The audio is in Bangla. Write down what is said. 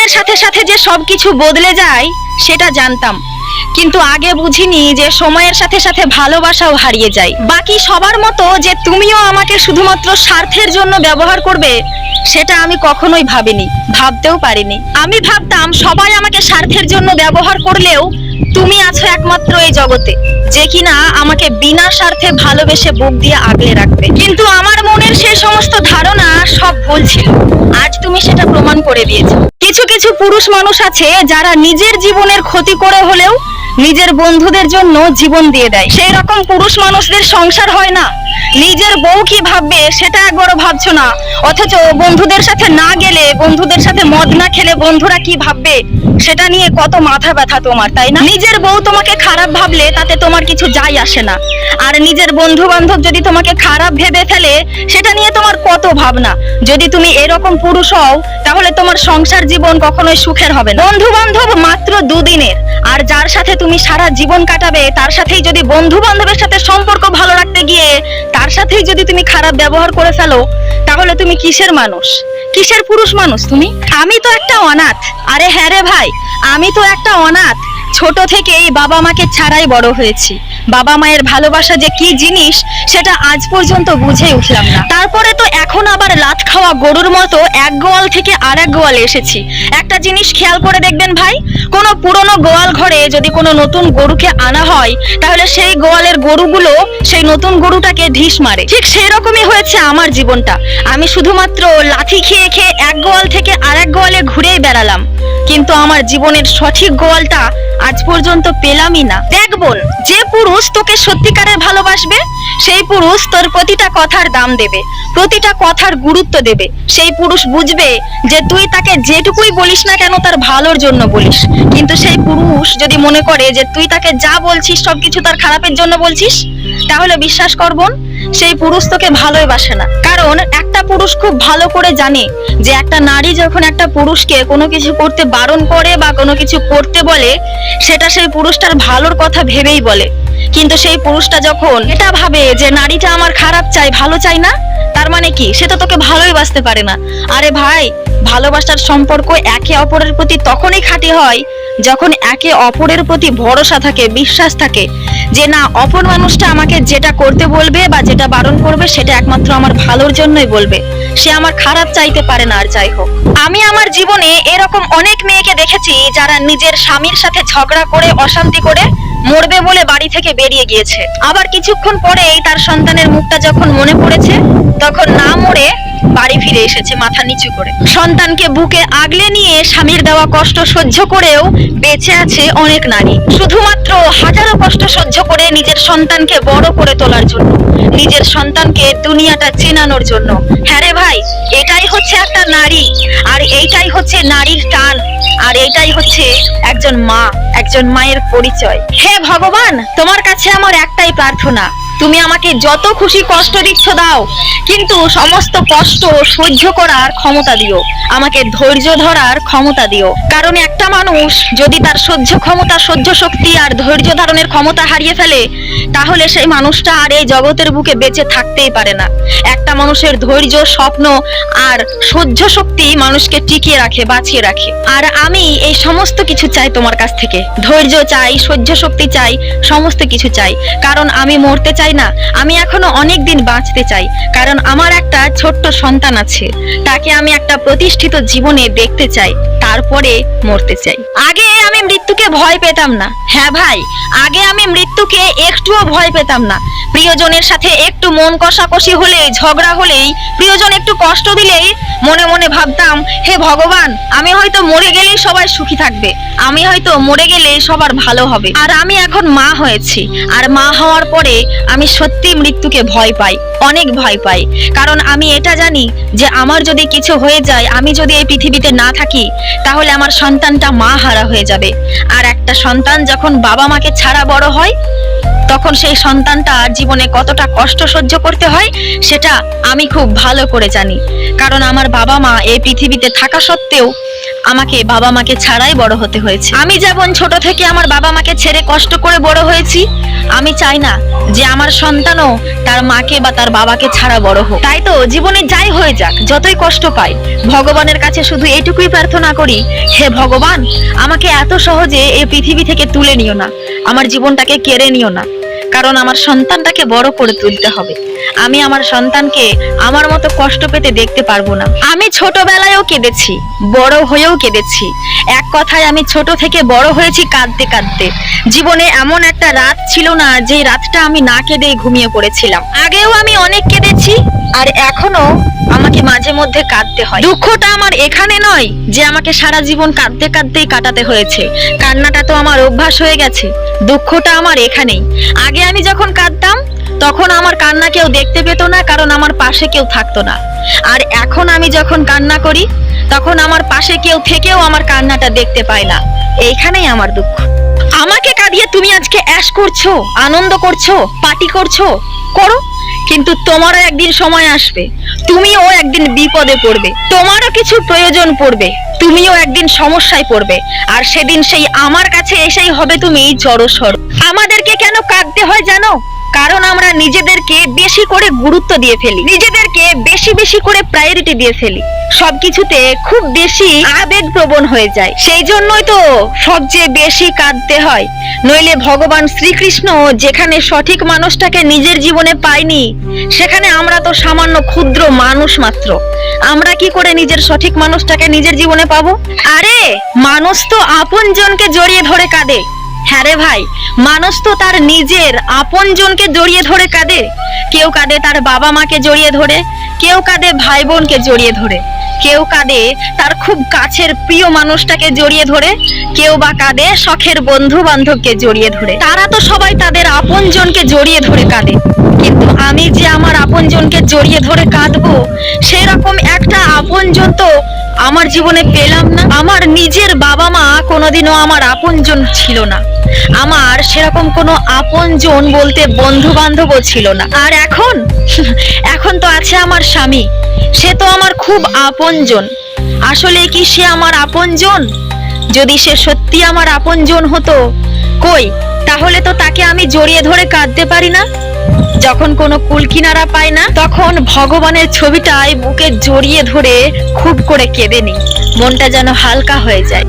সময়ের সাথে সাথে যে সবকিছু বদলে যায়, সেটা জানতাম। কিন্তু আগে বুঝিনি যে সময়ের সাথে সাথে ভালোবাসাও হারিয়ে যায়। বাকি সবার মতো যে তুমিও আমাকে শুধুমাত্র স্বার্থের জন্য ব্যবহার করবে, সেটা আমি কখনোই ভাবিনি, ভাবতেও পারিনি। আমি ভাবতাম সবাই আমাকে স্বার্থের জন্য ব্যবহার করলেও তুমি আছো একমাত্র এই জগতে, যে কিনা আমাকে বিনা স্বার্থে ভালোবেসে বুক দিয়ে আগলে রাখবে। কিন্তু আমার মনের সেই সমস্ত ধারণা সব ভুল ছিল। আজ তুমি সেটা প্রমাণ করে দিয়েছ। কিছু কিছু পুরুষ মানুষ আছে যারা নিজের জীবনের ক্ষতি করে হলেও নিজের বন্ধুদের জন্য জীবন দিয়ে দেয়। সেই রকম পুরুষ মানুষদের সংসার হয় না। নিজের বউ কি ভাববে সেটা একবারও ভাবছ না। অথচ বন্ধুদের সাথে না গেলে, বন্ধুদের সাথে মদ না খেলে বন্ধুরা কি ভাববে? সেটা নিয়ে কত মাথা ব্যথা তোমার, তাই না? নিজের বউ তোমাকে খারাপ ভাবলে তাতে তোমার কিছু যাই আসে না। আর নিজের বন্ধু বান্ধব যদি তোমাকে খারাপ ভেবে ফেলে, সেটা নিয়ে তোমার কত ভাবনা? যদি তুমি এরকম পুরুষ হও, তাহলে তোমার সংসার জীবন কখনোই সুখের হবে না। বন্ধু বান্ধব মাত্র দুদিনের। আর যার সাথে তুমি সারা জীবন কাটাবে, তার সাথেই যদি বন্ধু বান্ধবের সাথে সম্পর্ক ভালো রাখতে গিয়ে, তার সাথেই যদি তুমি খারাপ ব্যবহার করে ফেলো, তাহলে তুমি কিসের মানুষ? কিসের পুরুষ মানুষ তুমি? আমি তো একটা অনাথ। আরে হ্যাঁ রে ভাই, আমি তো একটা অনাথ। ছোট থেকেই বাবা মাকে ছাড়াই বড় হয়েছি। বাবা মায়ের ভালোবাসা যে কি জিনিস, সেটা আজ পর্যন্ত বুঝে উঠলাম না। তারপরে তো এখন আবার লাত খাওয়া গরুর মতো এক গোয়াল থেকে আর এক গোয়ালে এসেছি। একটা জিনিস খেয়াল করে দেখবেন ভাই, কোনো পুরনো গোয়াল ঘরে যদি কোনো নতুন গরুকে আনা হয়, তাহলে সেই গোয়ালের গরুগুলো সেই নতুন গরুটাকে ঢিস মারে। ঠিক সেই রকমই হয়েছে আমার জীবনটা। আমি শুধুমাত্র লাথি খেয়ে খেয়ে এক গোয়াল থেকে আর এক গোয়ালে ঘুরেই বেড়ালাম। কিন্তু আমার জীবনের সঠিক গোয়ালটা আজ পর্যন্ত পেলামই না। দেখ বোন, যে পুরুষ তোকে সত্যিকারের ভালোবাসবে, সেই পুরুষ তোর প্রতিটা কথার দাম দেবে, প্রতিটা কথার গুরুত্ব দেবে। সেই পুরুষ বুঝবে যে তুই তাকে যেটুকুই বলিস না কেন তার ভালোর জন্য বলিস। কিন্তু সেই পুরুষ যদি মনে করে যে তুই তাকে যা বলছিস, সবকিছু তার খারাপের জন্য বলছিস, তাহলে বিশ্বাস কর বোন সেই পুরুষ তোকে ভালোই বাসে না। কারণ একটা পুরুষ খুব ভালো করে জানে যে একটা নারী যখন একটা পুরুষকে কোনো কিছু করতে বারণ করে বা কোনো কিছু করতে বলে, সেটা সেই পুরুষটার ভালোর কথা ভেবেই বলে। কিন্তু সেই পুরুষটা যখন এটা ভাবে যে নারীটা আমার খারাপ চাই ভালো চাই না, তার মানে কি? সে তো তোকে ভালোই বাসতে পারে না। আরে ভাই, ভালোবাসার সম্পর্ক একে অপরের প্রতি তখনই খাঁটি হয় যখন একে অপরের প্রতি ভরসা থাকে, বিশ্বাস থাকে যে, না, অপর মানুষটা আমাকে যেটা করতে বলবে বা যেটা বারণ করবে, সেটা একমাত্র আমার ভালোর জন্যই বলবে। সে আমার খারাপ চাইতে পারে না আর যাই হোক। আমি আমার জীবনে এরকম অনেক মেয়েকে দেখেছি যারা নিজের স্বামীর সাথে ঝগড়া করে, অশান্তি করে মরবে বলে বাড়ি থেকে বেরিয়ে গিয়েছে। আবার কিছুক্ষণ পরেই তার সন্তানের মুখটা যখন মনে পড়েছে, তখন না মরে বাড়ি ফিরে এসেছে মাথা নিচু করে। সন্তানকে বুকে আগলে নিয়ে স্বামীর দেওয়া কষ্ট সহ্য করেও বেঁচে আছে অনেক নারী। শুধুমাত্র হাজারো কষ্ট সহ্য করে নিজের সন্তানকে বড় করে তোলার জন্য, নিজের সন্তানকে দুনিয়াটা চেনানোর জন্য। হ্যাঁ রে ভাই, এটাই হচ্ছে একটা নারী, আর এইটাই হচ্ছে নারীর টান, আর এইটাই হচ্ছে একজন মা, একজন মায়ের পরিচয়। হে ভগবান, তোমার কাছে আমার একটাই প্রার্থনা তুমি আমাকে যত খুশি কষ্ট দিচ্ছ দাও, কিন্তু সমস্ত কষ্ট সহ্য করার ক্ষমতা দিও। আমাকে ধৈর্য ধরার ক্ষমতা দিও। কারণ একটা মানুষ যদি তার সহ্য ক্ষমতা, সহ্য শক্তি আর ধৈর্য ধারণের ক্ষমতা হারিয়ে ফেলে, তাহলে সেই মানুষটা আর এই জগতের বুকে বেঁচে থাকতেই পারে না। একটা মানুষের ধৈর্য, স্বপ্ন আর সহ্য শক্তি মানুষকে টিকিয়ে রাখে, বাঁচিয়ে রাখে। আর আমি এই সমস্ত কিছু চাই তোমার কাছ থেকে। ধৈর্য চাই, সহ্য শক্তি চাই, সমস্ত কিছু চাই। কারণ আমি মরতে চাই না, আমি এখনও অনেক দিন বাঁচতে চাই, কারণ আমার একটা ছোট্ট সন্তান আছে, তাকে আমি একটা প্রতিষ্ঠিত জীবনে দেখতে চাই, তারপরে মরতে চাই। আগে আমি মৃত্যুকে ভয় পেতাম না। হ্যাঁ ভাই, আগে আমি মৃত্যুকে একটুও ভয় পেতাম না। প্রিয়জনের সাথে একটু মন কষাকষি হলেই, ঝগড়া হলেই, প্রিয়জন একটু কষ্ট দিলেই মনে মনে ভাবতাম, হে ভগবান, আমি হয়তো মরে গেলেই সবাই সুখী থাকবে। আমি হয়তো মরে গেলে সবার ভালো হবে। আর আমি এখন মা হয়েছি। আর মা হওয়ার পরে আমি সত্যি মৃত্যুকে ভয় পাই, অনেক ভয় পাই। কারণ আমি এটা জানি যে আমার যদি কিছু হয়ে যায়, আমি যদি এই পৃথিবীতে না থাকি, তাহলে আমার সন্তানটা মা হারা হয়ে যাবে। আর একটা সন্তান যখন বাবা মাকে ছাড়া বড় হয়, তখন সেই সন্তানটা জীবনে কতটা কষ্ট সহ্য করতে হয়, সেটা আমি খুব ভালো করে জানি। কারণ আমার বাবা মা এই পৃথিবীতে থাকা সত্ত্বেও আমাকে বাবা মাকে ছাড়াই বড় হতে হয়েছে। আমি যেমন ছোট থেকে আমার বাবা মাকে ছেড়ে কষ্ট করে বড় হয়েছি, আমি চাই না যে আমার সন্তানও তার মাকে বা তার বাবাকে ছাড়া বড় হোক। তাই তো জীবনে যাই হয়ে যাক, যতই কষ্ট পাই, ভগবানের কাছে শুধু এইটুকুই প্রার্থনা করি, হে ভগবান, আমাকে এত সহজে এই পৃথিবী থেকে তুলে নিও না। আমার জীবনটাকে কেড়ে নিও না। কারণ আমার সন্তানটাকে বড় করে তুলতে হবে। আমি আমার সন্তানকে আমার মতো কষ্ট পেতে দেখতে পারব না। আমি ছোটবেলায়ও কেঁদেছি, বড় হয়েও কেঁদেছি। এক কথায় আমি ছোট থেকে বড় হয়েছি কাঁদতে কাঁদতে। জীবনে এমন একটা রাত ছিল না যে রাতটা আমি না কেঁদে ঘুমিয়ে পড়েছিলাম। আগেও আমি অনেক কেঁদেছি, আর এখনও আমাকে মাঝে মধ্যে কাঁদতে হয়। দুঃখটা আমার এখানে নয় যে আমাকে সারা জীবন কাঁদতে কাঁদতেই কাটাতে হয়েছে। কান্নাটা তো আমার অভ্যাস হয়ে গেছে। দুঃখটা আমার এখানেই। আগে আমি যখন কাঁদতাম, তখন আমার কান্না কেউ দেখতে পেত না, কারণ আমার পাশে কেউ থাকতো না। আর এখন আমি যখন কান্না করি, তখন আমার পাশে কেউ থেকেও আমার কান্নাটা দেখতে পায় না। এইখানেই আমার দুঃখ। আমাকে কাঁদিয়ে তুমি আজকে অ্যাশ করছ, আনন্দ করছ পার্টি করছ, করো। কিন্তু তোমারও একদিন সময় আসবে, তুমিও একদিন বিপদে পড়বে, তোমারও কিছু প্রয়োজন পড়বে, তুমিও একদিন সমস্যায় পড়বে, আর সেদিন সেই আমার কাছে এসেই হবে তুমি জড়সড় আমাদেরকে কেন কাঁদতে হয় জানো? কারণ আমরা নিজেদেরকে বেশি করে গুরুত্ব দিয়ে ফেলি। নিজেদেরকে বেশি বেশি করে প্রায়োরিটি দিয়ে ফেলি। সবকিছুতে খুব বেশি আবেগ প্রবণ হয়ে যায়। সেই জন্যই তো সবচেয়ে বেশি কাঁদতে হয়। নইলে ভগবান শ্রীকৃষ্ণ যেখানে সঠিক মানুষটাকে নিজের জীবনে পায়নি, সেখানে আমরা তো সামান্য ক্ষুদ্র মানুষ মাত্র। আমরা কি করে নিজের সঠিক মানুষটাকে নিজের জীবনে পাবো? আরে, মানুষ তো আপনজনকে জড়িয়ে ধরে কাঁদে। হ্যাঁ রে ভাই, মানুষ তো তার নিজের আপনজনকে জড়িয়ে ধরে কাঁদে। কেউ কাঁদে তার বাবা মাকে জড়িয়ে ধরে, কেউ কাঁদে ভাই বোনকে জড়িয়ে ধরে। কেউ কাঁদে তার খুব কাছের প্রিয় মানুষটাকে জড়িয়ে ধরে, কেউ বা কাঁদে শখের বন্ধু বান্ধবকে জড়িয়ে ধরে। তারা তো সবাই তাদের আপনজনকে জড়িয়ে ধরে কাঁদে। কিন্তু আমি যে আমার আপনজনকে জড়িয়ে ধরে কাঁদবো, সেরকম একটা আপনজন তো আমার জীবনে পেলাম না। আমার নিজের বাবা মা কোনোদিনও আমার আপনজন ছিল না। আমার সেরকম কোনো আপনজন বলতে বন্ধু বান্ধবও ছিল না। আর এখন? এখন তো আছে আমার স্বামী। সে তো আমার খুব আপনজন। আসলে কি সে আমার আপনজন? যদি সে সত্যি আমার আপনজন হতো, কই? তাহলে তো তাকে আমি জড়িয়ে ধরে কাঁদতে পারি না? যখন কোনো কুলকিনারা পায় না, তখন ভগবানের ছবিটাই বুকে জড়িয়ে ধরে খুব করে কেঁদে নিই। মনটা যেন হালকা হয়ে যায়।